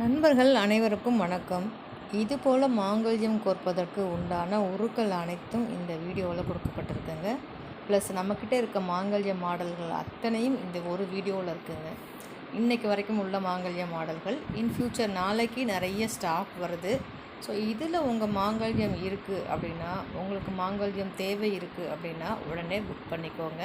நண்பர்கள் அனைவருக்கும் வணக்கம். இதுபோல் மாங்கல்யம் கோர்ப்பதற்கு உண்டான உருக்கள் அனைத்தும் இந்த வீடியோவில் கொடுக்கப்பட்டிருக்குங்க. ப்ளஸ் நம்மக்கிட்ட இருக்க மாங்கல்ய மாடல்கள் அத்தனையும் இந்த ஒரு வீடியோவில் இருக்குங்க. இன்றைக்கு வரைக்கும் உள்ள மாங்கல்ய மாடல்கள். இன் ஃப்யூச்சர் நாளைக்கு நிறைய ஸ்டாக் வருது. ஸோ இதில் உங்கள் மாங்கல்யம் இருக்குது அப்படின்னா உங்களுக்கு மாங்கல்யம் தேவை இருக்குது அப்படின்னா உடனே புக் பண்ணிக்கோங்க.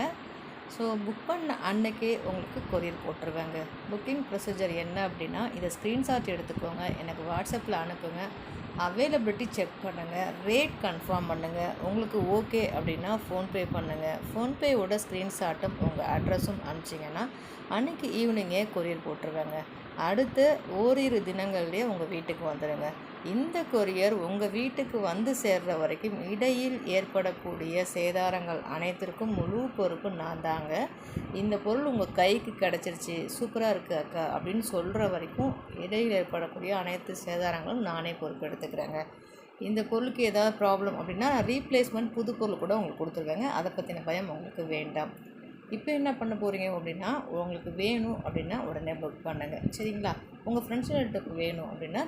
ஸோ புக் பண்ண அன்னைக்கே உங்களுக்கு கொரியர் போட்டுருவேங்க. புக்கிங் ப்ரொசீஜர் என்ன அப்படின்னா இதை ஸ்க்ரீன்ஷாட் எடுத்துக்கோங்க எனக்கு வாட்ஸ்அப்பில் அனுப்புங்க. அவைலபிலிட்டி செக் பண்ணுங்கள் ரேட் கன்ஃபார்ம் பண்ணுங்கள் உங்களுக்கு ஓகே அப்படின்னா ஃபோன்பே பண்ணுங்கள் ஃபோன்பேயோட ஸ்க்ரீன்ஷாட்டும் உங்கள் அட்ரஸும் அனுப்பிச்சிங்கன்னா அன்றைக்கி ஈவினிங்கே கொரியர் போட்டுருவாங்க. அடுத்து ஓரிரு தினங்கள்லேயே உங்கள் வீட்டுக்கு வந்துடுங்க இந்த கொரியர் உங்கள் வீட்டுக்கு வந்து சேர்ற வரைக்கும் இடையில் ஏற்படக்கூடிய சேதாரங்கள் அனைத்திற்கும் முழு பொறுப்பு நான் தாங்க. இந்த பொருள் உங்கள் கைக்கு கிடச்சிருச்சு சூப்பராக இருக்குது அக்கா அப்படின்னு சொல்கிற வரைக்கும் இடையில் ஏற்படக்கூடிய அனைத்து சேதாரங்களும் நானே பொறுப்பு எடுத்துக்கிறேங்க இந்த பொருளுக்கு ஏதாவது ப்ராப்ளம் அப்படின்னா ரீப்ளேஸ்மெண்ட் புது பொருள் கூட உங்களுக்கு கொடுத்துருக்காங்க அதை பற்றின பயம் உங்களுக்கு வேண்டாம். இப்போ என்ன பண்ண போகிறீங்க அப்படின்னா உங்களுக்கு வேணும் அப்படின்னா உடனே புக் பண்ணுங்கள் சரிங்களா? உங்கள் ஃப்ரெண்ட்ஸ்கிட்ட வேணும் அப்படின்னா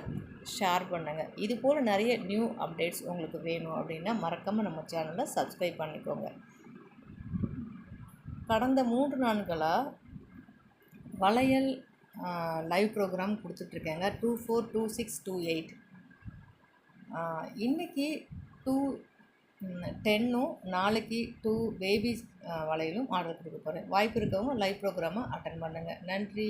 ஷேர் பண்ணுங்கள் இது போல் நிறைய நியூ அப்டேட்ஸ் உங்களுக்கு வேணும் அப்படின்னா மறக்காமல் நம்ம சேனலை சப்ஸ்கிரைப் பண்ணிக்கோங்க. கடந்த மூன்று நாட்களாக வளையல் live program கொடுத்துட்ருக்கேங்க. Two four two six two eight இன்றைக்கி டூ டென்னும் நாளைக்கு டூ பேபிஸ் வளையலும் ஆர்டர் கொடுக்க போகிறேன் வாய்ப்பு இருக்கவங்க லைவ் ப்ரோக்ராமை அட்டன் பண்ணுங்கள் நன்றி.